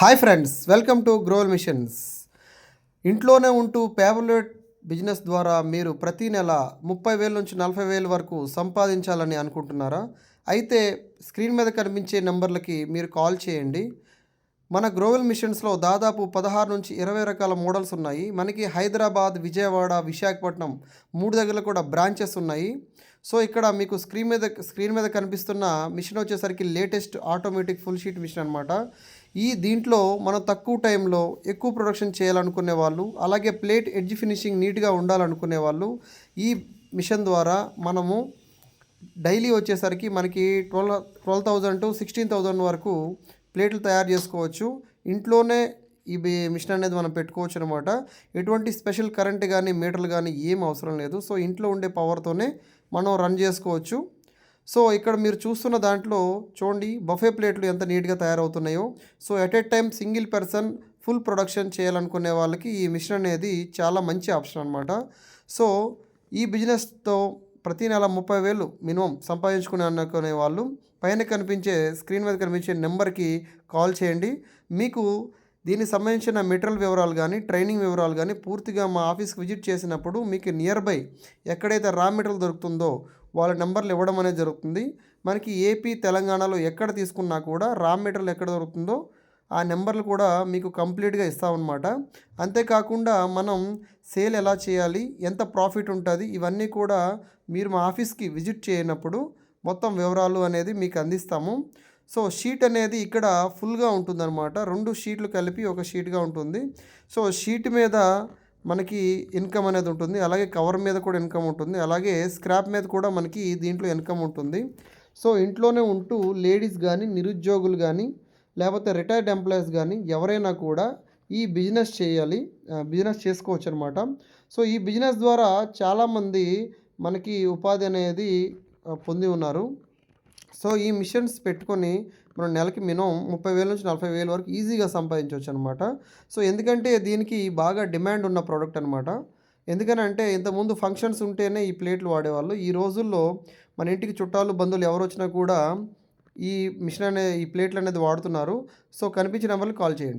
Hi friends welcome to గ్రోవల్ machines ఇంట్లోనే ఉంటూ పేపర్లెట్ business ద్వారా మీరు ప్రతి నెల ముప్పై వేల నుంచి నలభై వేల వరకు సంపాదించాలని అనుకుంటున్నారా? అయితే స్క్రీన్ మీద కనిపించే నెంబర్లకి మీరు కాల్ చేయండి. మన గ్రోవెల్ మిషన్స్లో దాదాపు పదహారు నుంచి ఇరవై రకాల మోడల్స్ ఉన్నాయి. మనకి హైదరాబాద్ విజయవాడ విశాఖపట్నం మూడు దగ్గర కూడా బ్రాంచెస్ ఉన్నాయి. సో ఇక్కడ మీకు స్క్రీన్ మీద స్క్రీన్ మీద కనిపిస్తున్న మిషన్ వచ్చేసరికి latest automatic full sheet machine అనమాట ఈ దీంట్లో మనం తక్కువ టైంలో ఎక్కువ ప్రొడక్షన్ చేయాలనుకునే వాళ్ళు అలాగే ప్లేట్ ఎడ్జ్ ఫినిషింగ్ నీట్గా ఉండాలనుకునే వాళ్ళు ఈ మిషన్ ద్వారా మనము డైలీ వచ్చేసరికి మనకి twelve twelve thousand to sixteen thousand వరకు ప్లేట్లు తయారు చేసుకోవచ్చు. ఇంట్లోనే ఈ మిషన్ అనేది మనం పెట్టుకోవచ్చు అనమాట ఎటువంటి స్పెషల్ కరెంట్ కానీ మీటర్లు కానీ ఏం అవసరం లేదు. సో ఇంట్లో ఉండే పవర్తోనే మనం రన్ చేసుకోవచ్చు. సో ఇక్కడ మీరు చూస్తున్న దాంట్లో చూడండి బఫే ప్లేట్లు ఎంత నీట్గా తయారవుతున్నాయో. So at a time single person full production చేయాలనుకునే వాళ్ళకి ఈ మిషన్ అనేది చాలా మంచి ఆప్షన్ అనమాట సో ఈ బిజినెస్తో ప్రతి నెల ముప్పై వేలు మినిమం సంపాదించుకునే అనుకునే వాళ్ళు పైన కనిపించే స్క్రీన్ మీద కనిపించే నెంబర్కి కాల్ చేయండి. మీకు దీనికి సంబంధించిన మెటీరియల్ వివరాలు కానీ ట్రైనింగ్ వివరాలు కానీ పూర్తిగా మా ఆఫీస్కి విజిట్ చేసినప్పుడు మీకు నియర్ బై ఎక్కడైతే రా మెటీరియల్ దొరుకుతుందో వాళ్ళ నెంబర్లు ఇవ్వడం అనేది జరుగుతుంది. మనకి ఏపీ తెలంగాణలో ఎక్కడ తీసుకున్నా కూడా రా మెటీరియల్ ఎక్కడ దొరుకుతుందో ఆ నెంబర్లు కూడా మీకు కంప్లీట్గా ఇస్తామన్నమాట. అంతేకాకుండా మనం సేల్ ఎలా చేయాలి ఎంత ప్రాఫిట్ ఉంటుంది ఇవన్నీ కూడా మీరు మా ఆఫీస్కి విజిట్ చేయనప్పుడు మొత్తం వివరాలు అనేది మీకు అందిస్తాము. సో షీట్ అనేది ఇక్కడ ఫుల్గా ఉంటుందన్నమాట. రెండు షీట్లు కలిపి ఒక షీట్గా ఉంటుంది. సో షీట్ మీద మనకి ఇన్కమ్ అనేది ఉంటుంది. అలాగే కవర్ మీద కూడా ఇన్కమ్ ఉంటుంది. అలాగే స్క్రాప్ మీద కూడా మనకి దీంట్లో ఇన్కమ్ ఉంటుంది. సో ఇంట్లోనే ఉంటూ లేడీస్ కానీ నిరుద్యోగులు కానీ లేకపోతే రిటైర్డ్ ఎంప్లాయీస్ కానీ ఎవరైనా కూడా ఈ బిజినెస్ చేయాలి. బిజినెస్ చేసుకోవచ్చు అనమాట సో ఈ బిజినెస్ ద్వారా చాలామంది మనకి ఉపాధి అనేది పొంది ఉన్నారు. సో ఈ మిషన్స్ పెట్టుకొని మనం నెలకి మినిమం ముప్పై వేల నుంచి నలభై వేల వరకు ఈజీగా సంపాదించవచ్చు అనమాట సో ఎందుకంటే దీనికి బాగా డిమాండ్ ఉన్న ప్రోడక్ట్ అనమాట. ఎందుకనంటే ఇంతకుముందు ఫంక్షన్స్ ఉంటేనే ఈ ప్లేట్లు వాడేవాళ్ళు. ఈ రోజుల్లో మన ఇంటికి చుట్టాలు బంధువులు ఎవరు వచ్చినా కూడా ఈ మిషన్ అనే ఈ ప్లేట్లు అనేది వాడుతున్నారు. సో కనిపించిన నెంబర్కి కాల్ చేయండి.